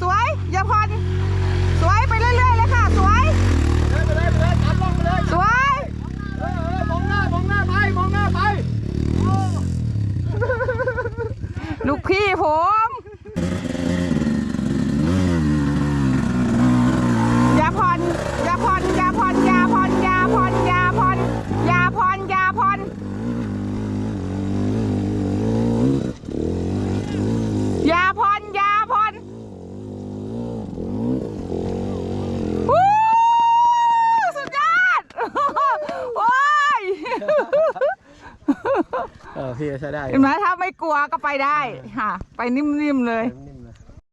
สวยอย่าพอนสวยไปเรื่อยๆเลยค่ะ สวย ไปเลยไปเลยตามลงไปเลยสวยเออมองหน้ามองหน้าไปมองหน้าไป ลูกพี่ผม เออพี่ใช้ได้เห็นไหมถ้าไม่กลัวก็ไปได้ค่ะ ไปนิ่มๆเลย นิ่